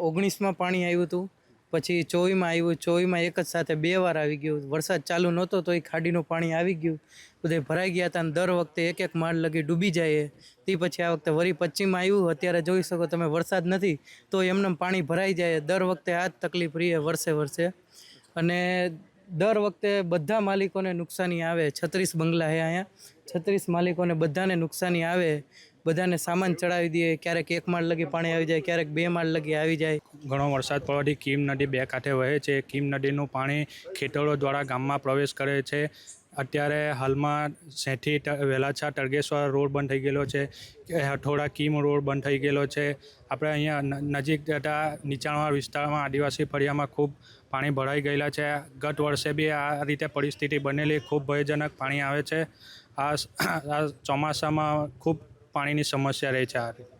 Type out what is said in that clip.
ઓગણીસમાં પાણી આવ્યું હતું, પછી ચોવીમાં આવ્યું, ચોવીમાં એક જ સાથે બે વાર આવી ગયું. વરસાદ ચાલુ નહોતો તો એ ખાડીનું પાણી આવી ગયું. બધે ભરાઈ ગયા હતા અને દર વખતે એક એક માળ લગી ડૂબી જાય તે પછી આ વખતે વરી પશ્ચિમમાં આવ્યું. અત્યારે જોઈ શકો તમે વરસાદ નથી, તો એમને પાણી ભરાઈ જાય. દર વખતે આ જ તકલીફ રહી વર્ષે વર્ષે. અને દર વખતે બધા માલિકોને નુકસાની આવે. છત્રીસ બંગલા હે અહીંયા. છત્રીસ માલિકોને બધાને નુકસાની આવે. બધાને સામાન ચડાવી દઈએ. ક્યારેક એક માળ લગી પાણી આવી જાય, ક્યારેક બે માળ લગી આવી જાય. ઘણો વરસાદ પડવાથી કીમ નદી બે કાંઠે વહે છે. કીમ નદીનું પાણી ખેતરો દ્વારા ગામમાં પ્રવેશ કરે છે. અત્યારે હાલમાં સેઠી વેલાછા ટર્ગેશ્વર રોડ બંધ થઈ ગયેલો છે હઠોડા કીમ રોડ બંધ થઈ ગયેલો છે. આપણે અહીંયા નજીક જતા નીચાણવાળા વિસ્તારમાં આદિવાસી ફળિયામાં ખૂબ પાણી ભરાઈ ગયેલા છે. ગત વર્ષે બી આ રીતે પરિસ્થિતિ બનેલી, ખૂબ ભયજનક પાણી આવે છે. આ ચોમાસામાં ખૂબ પાણીની સમસ્યા રહે છે આ રીતે.